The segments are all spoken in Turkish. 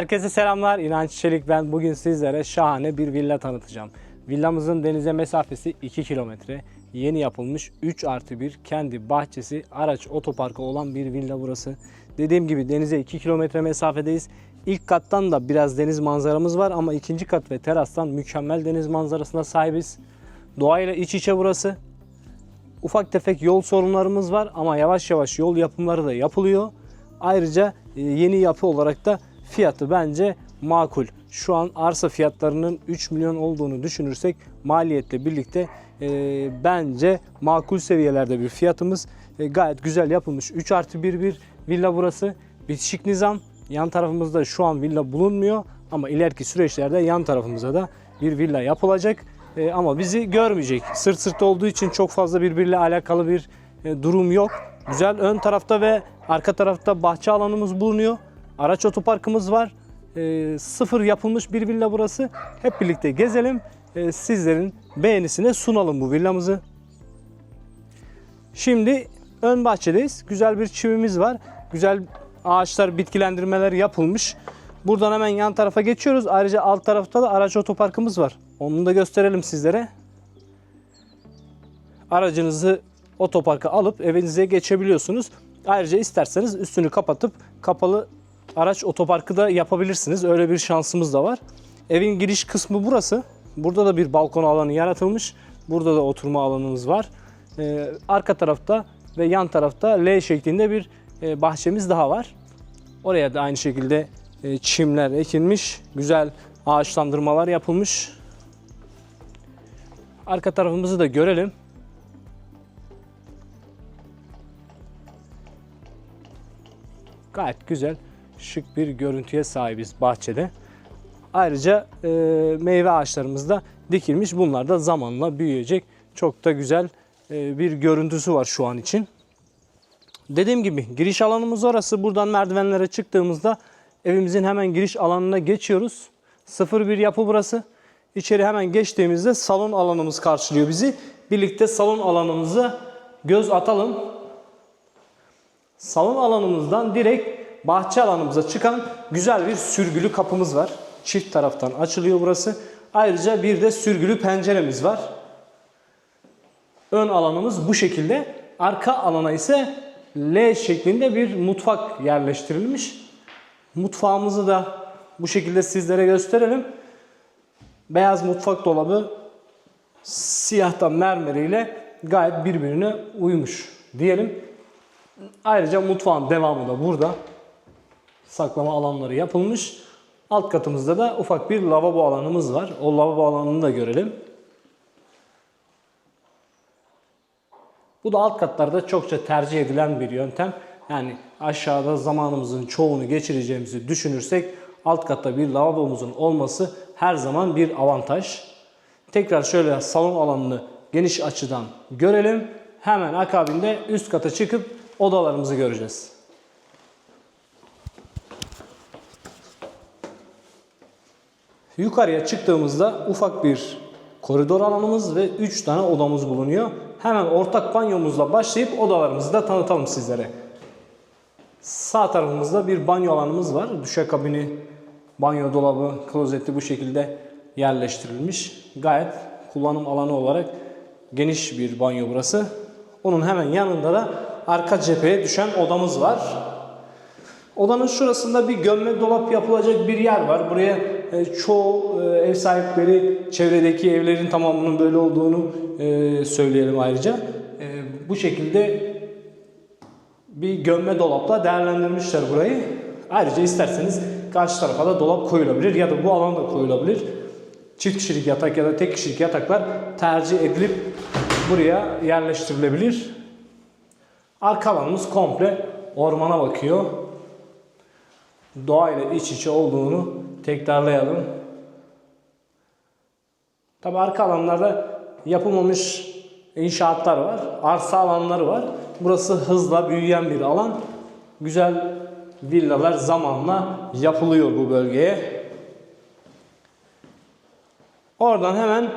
Herkese selamlar. İnanç Çelik ben. Bugün sizlere şahane bir villa tanıtacağım. Villamızın denize mesafesi 2 kilometre. Yeni yapılmış 3 artı 1 kendi bahçesi, araç otoparkı olan bir villa burası. Dediğim gibi denize 2 kilometre mesafedeyiz. İlk kattan da biraz deniz manzaramız var ama ikinci kat ve terastan mükemmel deniz manzarasına sahibiz. Doğayla iç içe burası. Ufak tefek yol sorunlarımız var ama yavaş yavaş yol yapımları da yapılıyor. Ayrıca e, yeni yapı olarak da fiyatı bence makul. Şu an arsa fiyatlarının 3 milyon olduğunu düşünürsek maliyetle birlikte e, bence makul seviyelerde bir fiyatımız. E, gayet güzel yapılmış 3 artı 1 bir villa burası. Bitişik nizam. Yan tarafımızda şu an villa bulunmuyor ama ileriki süreçlerde yan tarafımıza da bir villa yapılacak. E, ama bizi görmeyecek. Sırt sırta olduğu için çok fazla birbiriyle alakalı bir e, durum yok. Güzel ön tarafta ve arka tarafta bahçe alanımız bulunuyor. Araç otoparkımız var. E, sıfır yapılmış bir villa burası. Hep birlikte gezelim. E, sizlerin beğenisine sunalım bu villamızı. Şimdi ön bahçedeyiz. Güzel bir çimimiz var. Güzel ağaçlar, bitkilendirmeler yapılmış. Buradan hemen yan tarafa geçiyoruz. Ayrıca alt tarafta da araç otoparkımız var. Onu da gösterelim sizlere. Aracınızı otoparka alıp evinize geçebiliyorsunuz. Ayrıca isterseniz üstünü kapatıp kapalı araç otoparkı da yapabilirsiniz. Öyle bir şansımız da var. Evin giriş kısmı burası. Burada da bir balkon alanı yaratılmış. Burada da oturma alanımız var. Ee, arka tarafta ve yan tarafta L şeklinde bir e, bahçemiz daha var. Oraya da aynı şekilde e, çimler ekilmiş. Güzel ağaçlandırmalar yapılmış. Arka tarafımızı da görelim. Gayet güzel, şık bir görüntüye sahibiz bahçede. Ayrıca e, meyve ağaçlarımız da dikilmiş. Bunlar da zamanla büyüyecek. Çok da güzel e, bir görüntüsü var şu an için. Dediğim gibi giriş alanımız orası. Buradan merdivenlere çıktığımızda evimizin hemen giriş alanına geçiyoruz. Sıfır bir yapı burası. İçeri hemen geçtiğimizde salon alanımız karşılıyor bizi. Birlikte salon alanımıza göz atalım. Salon alanımızdan direkt bahçe alanımıza çıkan güzel bir sürgülü kapımız var. Çift taraftan açılıyor burası. Ayrıca bir de sürgülü penceremiz var. Ön alanımız bu şekilde. Arka alana ise L şeklinde bir mutfak yerleştirilmiş. Mutfağımızı da bu şekilde sizlere gösterelim. Beyaz mutfak dolabı siyahtan mermeriyle gayet birbirine uymuş diyelim. Ayrıca mutfağın devamı da burada. Saklama alanları yapılmış. Alt katımızda da ufak bir lavabo alanımız var. O lavabo alanını da görelim. Bu da alt katlarda çokça tercih edilen bir yöntem. Yani aşağıda zamanımızın çoğunu geçireceğimizi düşünürsek alt katta bir lavabomuzun olması her zaman bir avantaj. Tekrar şöyle salon alanını geniş açıdan görelim. Hemen akabinde üst kata çıkıp odalarımızı göreceğiz. Yukarıya çıktığımızda ufak bir koridor alanımız ve 3 tane odamız bulunuyor. Hemen ortak banyomuzla başlayıp odalarımızı da tanıtalım sizlere. Sağ tarafımızda bir banyo alanımız var. Düşakabini, banyo dolabı, klozeti bu şekilde yerleştirilmiş. Gayet kullanım alanı olarak geniş bir banyo burası. Onun hemen yanında da arka cepheye düşen odamız var. Odanın şurasında bir gömme dolap yapılacak bir yer var. Buraya çoğu e, ev sahipleri çevredeki evlerin tamamının böyle olduğunu e, söyleyelim ayrıca. E, bu şekilde bir gömme dolapla değerlendirmişler burayı. Ayrıca isterseniz karşı tarafa da dolap koyulabilir ya da bu alanda koyulabilir. Çift kişilik yatak ya da tek kişilik yataklar tercih edilip buraya yerleştirilebilir. Arka alanımız komple ormana bakıyor. Doğayla iç içe olduğunu tekrarlayalım. Tabi arka alanlarda yapılmamış inşaatlar var. Arsa alanları var. Burası hızla büyüyen bir alan. Güzel villalar zamanla yapılıyor bu bölgeye. Oradan hemen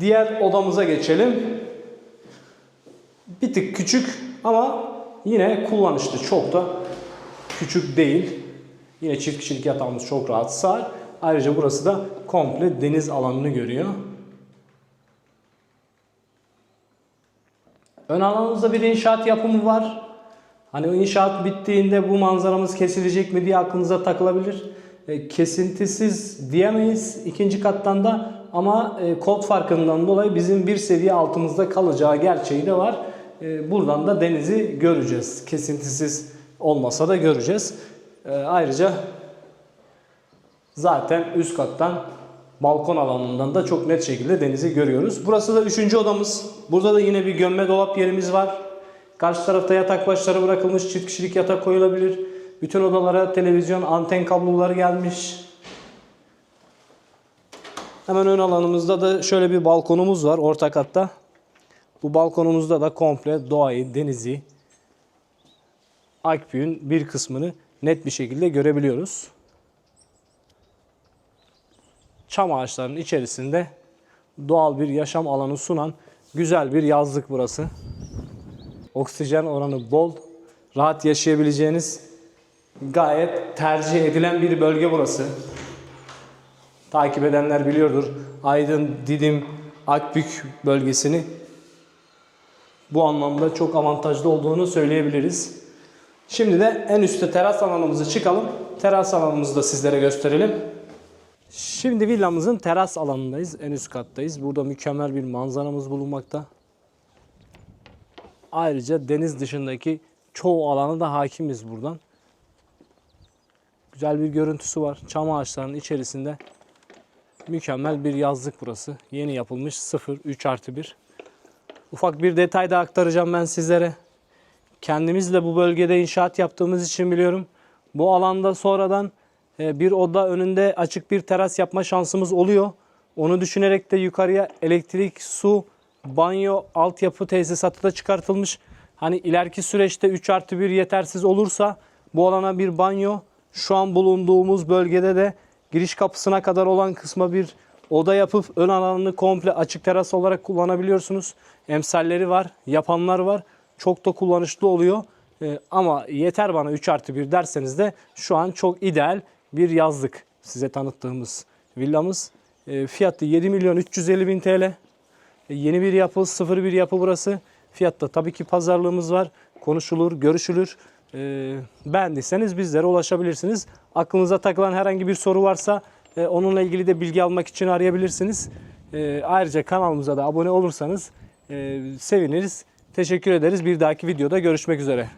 diğer odamıza geçelim. Bir tık küçük ama yine kullanışlı. Çok da küçük değil. Yine çift kişilik yatağımız çok rahat sığar. Ayrıca burası da komple deniz alanını görüyor. Ön alanımızda bir inşaat yapımı var. Hani inşaat bittiğinde bu manzaramız kesilecek mi diye aklınıza takılabilir. E, kesintisiz diyemeyiz ikinci kattan da ama e, kod farkından dolayı bizim bir seviye altımızda kalacağı gerçeği de var. E, buradan da denizi göreceğiz. Kesintisiz olmasa da göreceğiz. E, ayrıca zaten üst kattan balkon alanından da çok net şekilde denizi görüyoruz. Burası da üçüncü odamız. Burada da yine bir gömme dolap yerimiz var. Karşı tarafta yatak başları bırakılmış çift kişilik yatak koyulabilir. Bütün odalara televizyon, anten kabloları gelmiş. Hemen ön alanımızda da şöyle bir balkonumuz var orta katta. Bu balkonumuzda da komple doğayı, denizi, Akbüyün bir kısmını net bir şekilde görebiliyoruz. Çam ağaçlarının içerisinde doğal bir yaşam alanı sunan güzel bir yazlık burası. Oksijen oranı bol, rahat yaşayabileceğiniz gayet tercih edilen bir bölge burası. Takip edenler biliyordur. Aydın, Didim, Akbük bölgesini bu anlamda çok avantajlı olduğunu söyleyebiliriz. Şimdi de en üstte teras alanımızı çıkalım. Teras alanımızı da sizlere gösterelim. Şimdi villamızın teras alanındayız. En üst kattayız. Burada mükemmel bir manzaramız bulunmakta. Ayrıca deniz dışındaki çoğu alana da hakimiz buradan. Güzel bir görüntüsü var. Çam ağaçlarının içerisinde mükemmel bir yazlık burası. Yeni yapılmış 0 3 artı 1. Ufak bir detay da aktaracağım ben sizlere. Kendimiz de bu bölgede inşaat yaptığımız için biliyorum. Bu alanda sonradan e, bir oda önünde açık bir teras yapma şansımız oluyor. Onu düşünerek de yukarıya elektrik, su, banyo, altyapı tesisatı da çıkartılmış. Hani ileriki süreçte 3 artı 1 yetersiz olursa bu alana bir banyo, şu an bulunduğumuz bölgede de giriş kapısına kadar olan kısma bir oda yapıp ön alanını komple açık teras olarak kullanabiliyorsunuz. Emsalleri var, yapanlar var. Çok da kullanışlı oluyor. Ee, ama yeter bana 3 artı 1 derseniz de şu an çok ideal bir yazlık size tanıttığımız villamız. Ee, fiyatı 7 milyon 350 bin TL. E, Yeni bir yapı, sıfır bir yapı burası. Fiyatta tabii ki pazarlığımız var. Konuşulur, görüşülür. Ee, beğendiyseniz bizlere ulaşabilirsiniz. Aklınıza takılan herhangi bir soru varsa e, onunla ilgili de bilgi almak için arayabilirsiniz. Ee, ayrıca kanalımıza da abone olursanız e, seviniriz. Teşekkür ederiz. Bir dahaki videoda görüşmek üzere.